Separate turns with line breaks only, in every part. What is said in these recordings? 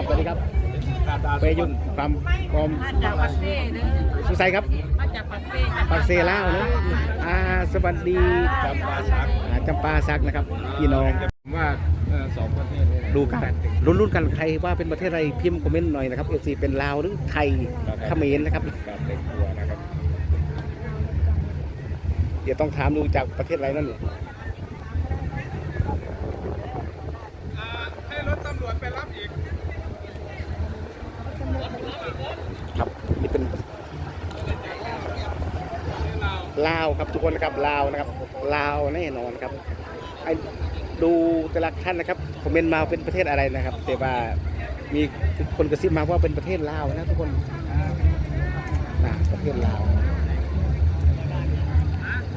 ครับสวัสดีครับ
การดา
เปยุนความกอม
มาจากปักเซ่เด้อ
สุไซครับ
มาจากปักเซ่จ้ะ
ปักเซล่าวเนอะอ่าสวัสดี
จำปาสัก
อ่าจำปาซักนะครับพี่น้อง
ผมว่าเอ่อสองประเทศนี้
ดูกันรุ่นๆกันใครว่าเป็นประเทศอะไรพิมพ์คอมเมนต์หน่อยนะครับเอฟซีเป็นลาวหรือไทยเขมรนะครับ
การแต่งตัวนะครับ
เดี๋ยวต้องถามดูจากประเทศอะไรนั่นเนี่ย
ให้รถตำรวจไปรับอีก
ครับนี่เป็น ลาวครับทุกคนนะครับลาวนะครับลาวแน่นอนครับไอดูแต่ละท่านนะครับคอมเมนต์มาเป็นประเทศอะไรนะครับ แต่ว่ามีคนกระซิบมาว่าเป็นประเทศลาวนะทุกคนนะประเทศลาว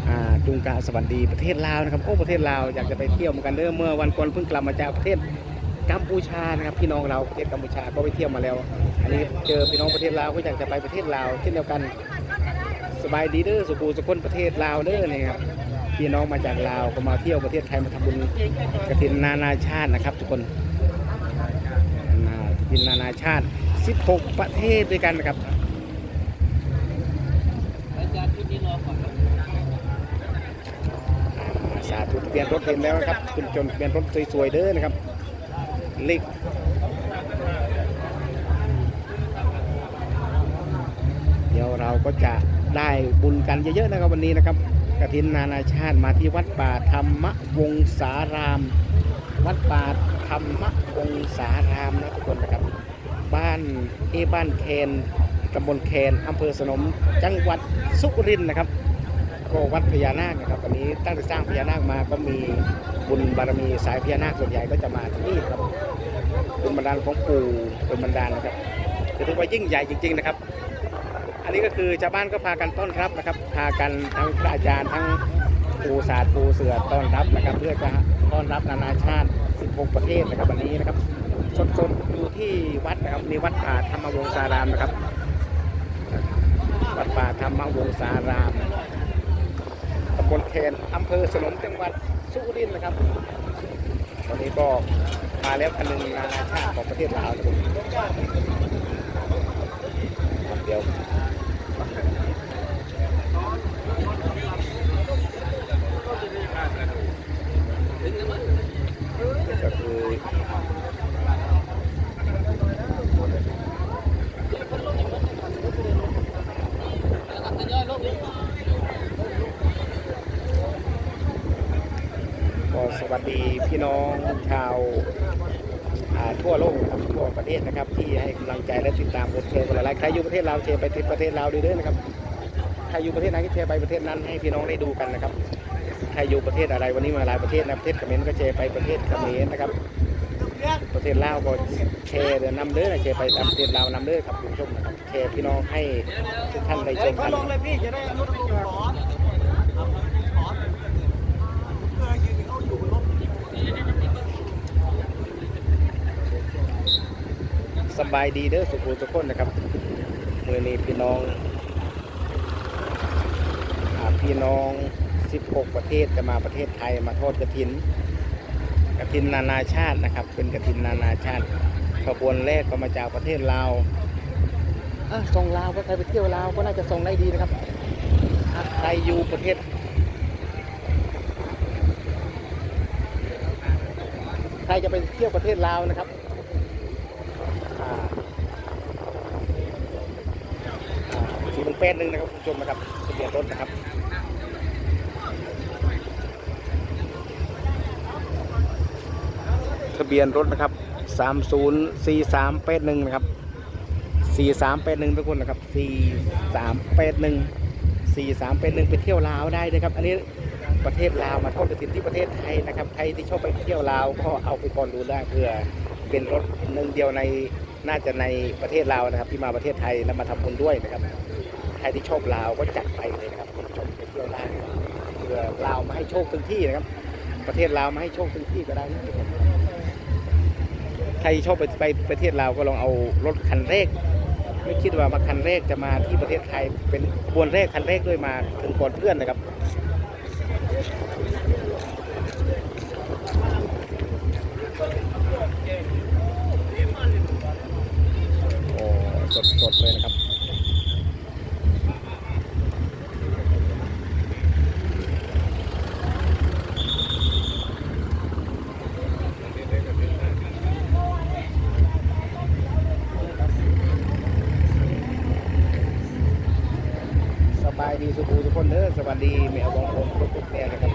อ่าจุงกาสวัสดีประเทศลาวนะครับโอ้ประเทศลาวอยากจะไปเที่ยวเหมือนกันเด้อเมื่อวันก่อนเพิ่งกลับมาจากประเทศกัมพูชานะครับพี่น้องเราประเทศกัมพูชาก็ไปเที่ยวมาแล้ว อันนี้เจอพี่น้องประเทศลาวก็อยากจะไปประเทศลาวเช่นเดียวกัน สบายดีเด้อสุขูสุคนประเทศลาวเด้อนี่ครับพี่น้องมาจากลาวก็มาเที่ยวประเทศไทยมาทำบุญกระถินนานาชาตินะครับ ทุกคนนากฐินนานาชาติ 16 ประเทศด้วยกันนะครับสาธุทะเบียนรถเห็นแล้วนะครับคุณจนทะเบียนรถสวยๆเด้อนะครับเลขเดี๋ยวเราก็จะ ได้บุญกันเยอะๆนะครับวันนี้นะครับกฐินนานาชาติมาที่วัดป่าธรรมวงศาราม วัดป่าธรรมวงศารามนะทุกคนนะครับ บ้านเอบ้านเคนตำบลเคนอำเภอสนมจังหวัดสุรินทร์นะครับก็วัดพญานาคนะครับวันนี้ตั้งแต่สร้างพญานาคมาก็มีบุญบารมีสายพญานาคส่วนใหญ่ก็จะมาที่นี่ครับเป็นบรรดาลของปู่เป็นบรรดาลนะครับคือถือว่ายิ่งใหญ่จริง ๆ นะครับ นนี้ก็คือชาวบ้านก็พากันต้อนรับนะครับ พากันทั้งพระอาจารย์ทั้งปูศาสตร์ปูเสือต้อนรับนะครับ เพื่อจะต้อนรับนานาชาติ 16 ประเทศนะครับวันนี้นะครับสดๆอยู่ที่วัดนะครับนี่วัดป่าธรรมวงศารามนะครับ วัดป่าธรรมวงศารามตำบลเคนอำเภอสนมจังหวัดสุรินทร์นะครับวันนี้ก็มาแล้วคันหนึ่งนานาชาติของประเทศลาวนะครับเดี๋ยว ก็คือก็สวัสดีพี่น้องชาวาทั่วโลกครับทั่วประเทศนะครับ ที่ให้กำลังใจและติดตามกดแชร์กันหลายๆใครอยู่ประเทศลาวแชร์ไปที่ประเทศลาวด้วยนะครับใครอยู่ประเทศไหนก็แชร์ไปประเทศนั้นให้พี่น้องได้ดูกันนะครับ ใครอยู่ประเทศอะไรวันนี้มาหลายประเทศนะประเทศเขมรก็แชร์ไปประเทศเขมรนะครับ ประเทศลาวก็แชร์นำเด้อนะแชร์ไปตามประเทศลาวนำเด้อครับคุณผู้ชมนะครับแชร์พี่น้องให้ทุกท่านได้ชมกันสบายดีเด้อสุขุทุกคนนะครับมือนี้พี่น้องพี่น้อง 16 ประเทศจะมาประเทศไทยมาทอดกระถิน กระถินนานาชาตินะครับ เป็นกระถินนานาชาติขบวนแรกก็มาจากประเทศลาวส่งลาวก็ใครไปเที่ยวลาวก็น่าจะส่งได้ดีนะครับใครอยู่ประเทศใครจะไปเที่ยวประเทศลาวนะครับอ่าอ่าสี่หนึ่งแปดหนึ่งนะครับคุณผู้ชมนะครับทะเบียนรถนะครับ ทะเบียนรถนะครับ 304381 นะครับ 4381 ทุกคนนะครับ 4381 4381 ไปเที่ยวลาวได้นะครับ อันนี้ประเทศลาวมาทอดกระถินที่ประเทศไทยนะครับ ใครที่ชอบไปเที่ยวลาวก็เอาไปก่อนดูได้เพื่อเป็นรถหนึ่งเดียวในน่าจะในประเทศลาวนะครับ ที่มาประเทศไทยแล้วมาทำบุญด้วยนะครับ ใครที่ชอบลาวก็จัดไปเลยนะครับคุณผู้ชมไปเที่ยวได้เพื่อลาวมาให้โชคถึงที่นะครับ ประเทศลาวมาให้โชคถึงที่ก็ได้นะทุกคน ใครชอบไปไปประเทศลาวก็ลองเอารถคันแรก ไม่คิดว่ามาคันแรกจะมาที่ประเทศไทยเป็นขบวนแรกคันแรกด้วยมาถึงก่อนเพื่อนนะครับ วัสดีแมวบองผมทุกทุกเนี่นะครับ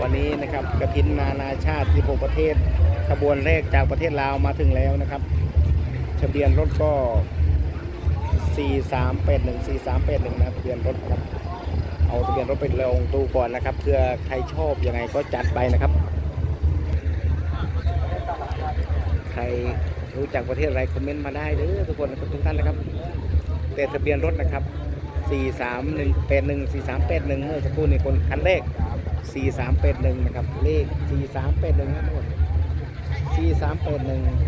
วันนี้นะครับกระถินนานาชาติ 16 ประเทศ ขบวนแรกจากประเทศลาวมาถึงแล้วนะครับทะเบียนรถก็ 4381 4381 นะครับทะเบียนรถครับเอาทะเบียนรถไปลงตู้ก่อนนะครับเพื่อใครชอบยังไงก็จัดไปนะครับ ใครรู้จักประเทศอะไรคอมเมนต์มาได้เด้อทุกคนทุกท่านนะครับ แต่ทะเบียนรถนะครับ 43181 4381เมื่อสักครู่นี่คนคันเลข4381นะครับเลข4381นะทุกคน4381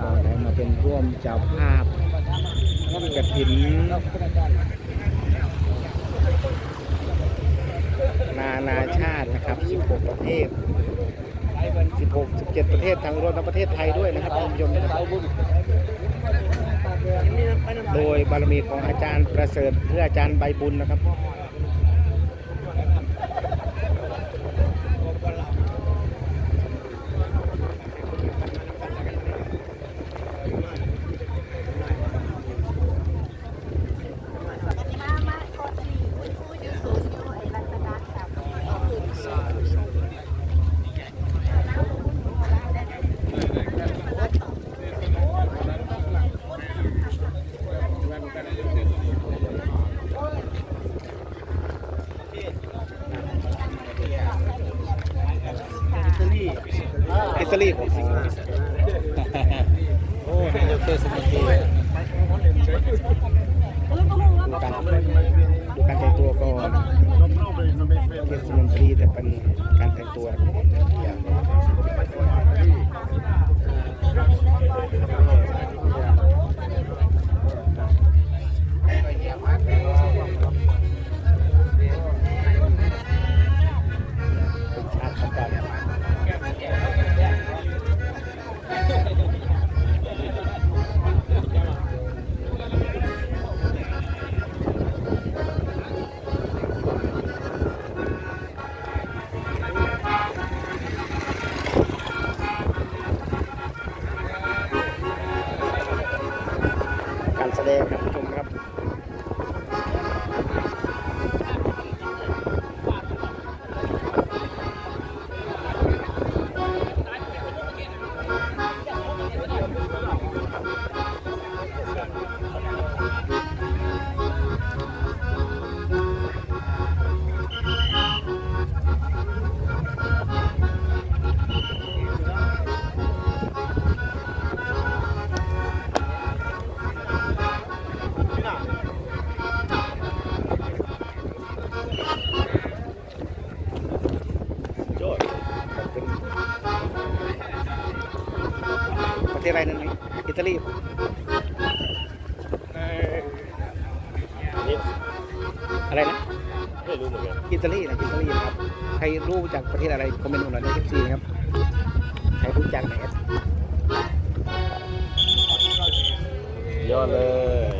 ก็ได้มาเป็นร่วมเจ้าภาพกระถิ นานาชาตินะครับ 16 ประเทศ 16 17 ประเทศทางรวมทั้งประเทศไทยด้วยนะครับท่านผู้ชมนะครับโดยบารมีของอาจารย์ประเสริฐเพื่ออาจารย์ใบบุญนะครับ
มามาคนสี่ผู้อยู่สูงอยู่ไอ้รัตนาค่ะก็คือสูง
อิตาลีผมโอ้ นายกเทศมนตรีดูการดูการแต่งตัวก็เทศมนตรีแต่เป็นการแต่งตัว อะไรนั่นนี่อิตาลีอะไรนะ
ไม่รู้เหมือนกัน
อิตาลีนะอิตาลีนะครับใครรู้จากประเทศอะไรคอมเมนต์มาหน่อยในทีนะครับใครรู้จักไหนครับ
ยอดเล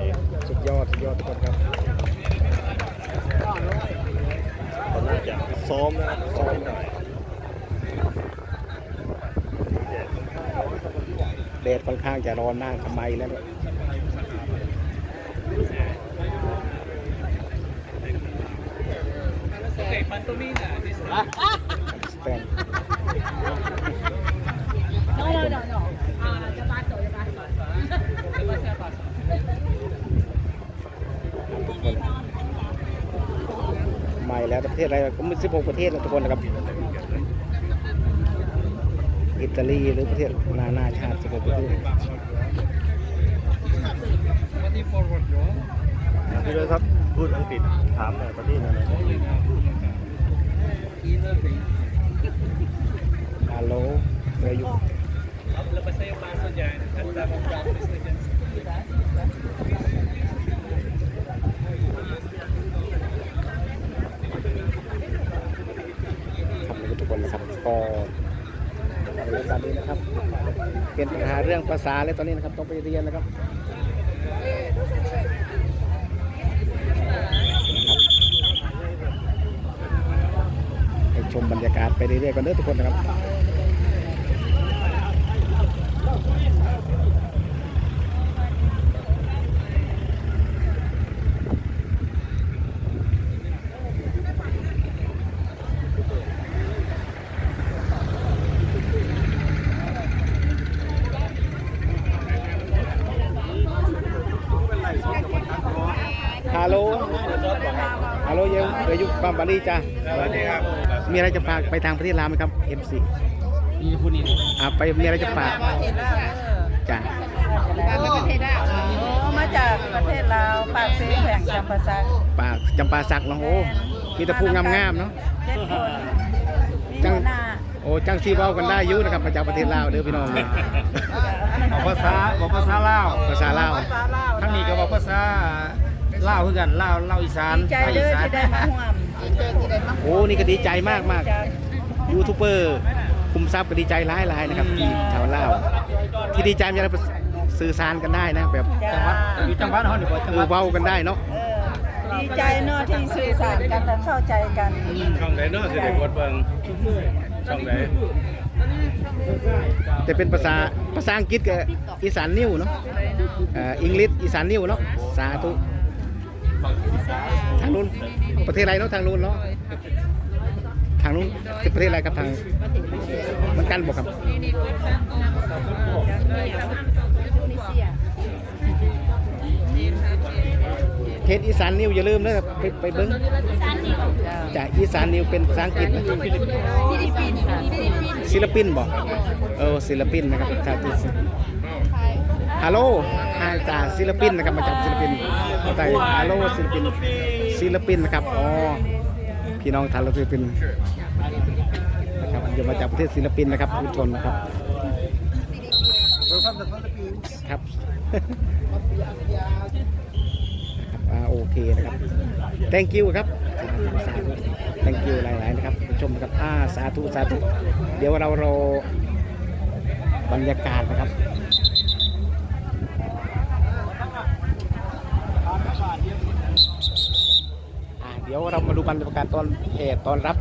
ย
สุดยอดสุดยอดทุกคนครับ
เขาน่าจะซ้อมนะซ้อม หน่อย
เดค่อนข้างจะร้อนมากทำไมแล้วเนี่ยสแตน
No, no, no, no. Ah, ya paso, ya paso. Ya paso.
ใหม่แล้วประเทศอะไรก็มี16ประเทศนะทุกคนนะครับ อิตาลีหรือประเทศนานาชาติ16ประเทศ
พี่เลยครับพูดอังกฤษถามหน่อยประเทศอะไร
ฮัลโหลเรืออยู่ครับทุกคนนะครับก็ในรายการนี้นะครับ เป็นปัญหาเรื่องภาษาเลยตอนนี้นะครับ ต้องไปเรียนนะครับไปชมบรรยากาศไปเรื่อยๆกันเด้อทุกคนนะครับ ฮัลโหล ฮัลโหลเยอะเรือยุความ บาลีจ้า
สวัสดีครับ
มีอะไรจะฝากไปทางประเทศลาวไหมครับ MC
มีผู้นี้
อ่าไปมีอะไรจะฝากจ้า
ประเทศลาว
มาจากประเทศลาวปากซีแข่งจำปาสัก
ปากจำปาสักเนาะโอ้มีแต่ผู้งามๆเนาะ
เจ็ดคนมี
จัง
หัวหน้า
โอ้จังซีเว้ากันได้อยุ่นะครับมาจากประเทศลาวเด้อพี่น้อง
บอกภาษาบอกภาษาลาว
ภาษาลาว
ภาษาลาว
ทั้งนี้ก็บอกภาษาลาวคือกันลาวลาวอีสาน
ดีใจ
ภาค
เด้
อี
อ
สาน
ที่ได้มาห่วม
โอ้นี่ก็ดีใจมากมาก
จาก
ยูทูบเบอร์คุมทรัพย์ก็ดีใจหลายๆนะครับที่ชาวลาวที่ดีใจมีอะไรสื่อสารกันได้นะ แบบ
จังหวัดอยู่จังหวัดเฮานี่บ่จัง
เอ
หวั
อ
ด
เว้ากันได้เนาะ
เออดีใจเนาะที่สื่อสารกันและเข้าใจกัน
ช่องไหนเนาะสิได้กดเบิ่งช่องไหน
แต่เป็นภาษาภาษาอังกฤษกับอีสานนิ้วเนาะเอ่ออังกฤษอีสานนิ้วเนาะสาธุทางนู้นประเทศอะไรเนาะทางนู้นเนาะ ทางนู้นคือประเทศอะไรครับทางเหมือนกันบอกครับ
อินโดนีเซีย
เทศอีสานนิวอย่าลืมนะครับไปไปเบิ้งจากอีสานนิวเป็นภาษาอังกฤษนะ
ฟิลิปปินส์ฟิลิปปินส์
ศิลปินบอกเออศิลปินนะครับชาติฮัลโหลอาจารย์ศิลปินนะครับมาจากศิลปินมาจากฮัลโหลศิลปินศิลปินนะครับอ๋อ พี่น้องทานศิลปินนะครับเดี๋ยวมาจากประเทศศิลปินนะครับผู้ชมนะครับครับโอเคนะครับ thank you ครับ thank you หลาย ๆ นะครับผู้ชมนะครับอาสาธุสาธุเดี๋ยวเรารอบรรยากาศนะครับ อ่า เดี๋ยวเรามาดูบรรยากาศตอนเออตอนรับ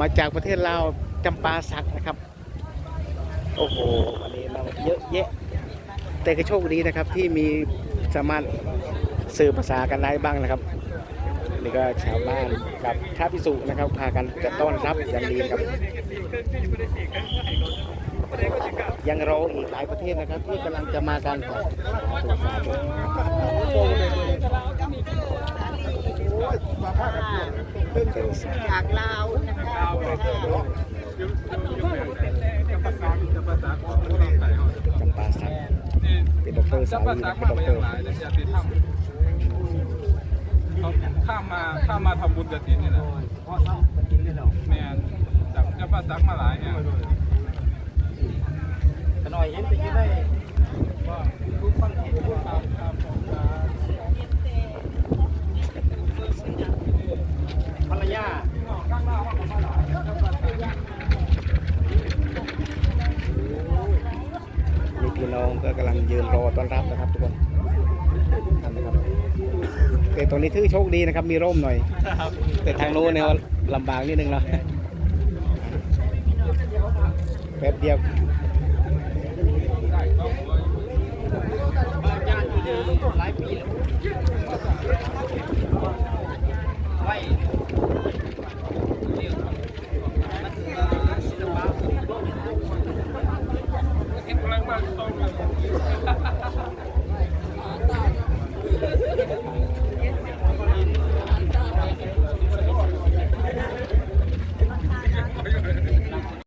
มาจากประเทศลาวจำปาสักนะครับ โอ้โหวันนี้เราเยอะแยะ แต่ก็โชคดีนะครับที่มีสามารถสื่อภาษากันได้บ้างนะครับนี่ก็ชาวบ้านกับท้าพิสุนะครับพากันจะต้อนรับอย่างดีครับ ยังรออีกหลายประเทศนะครับที่กำลังจะมากันครับสาธุสาธุ
จากลาวนะคะ
จำปาสักเป็นด็อกเตอร์สาวนีเป็นด็อกเตอร์
ข้ามมาข้ามมาทำบุญกระถินนี่แหละแมนจากจะประสักมาหลายเนี่ย
ขน่อยเห็นไปยู่ได้
ถือโชคดีนะครับ มีร่มหน่อย แต่ทางโน้นเนี่ยลำบากนิดนึงเนาะแป๊บเดียว
ญาติอยู่เดิมหลายปีแล้ว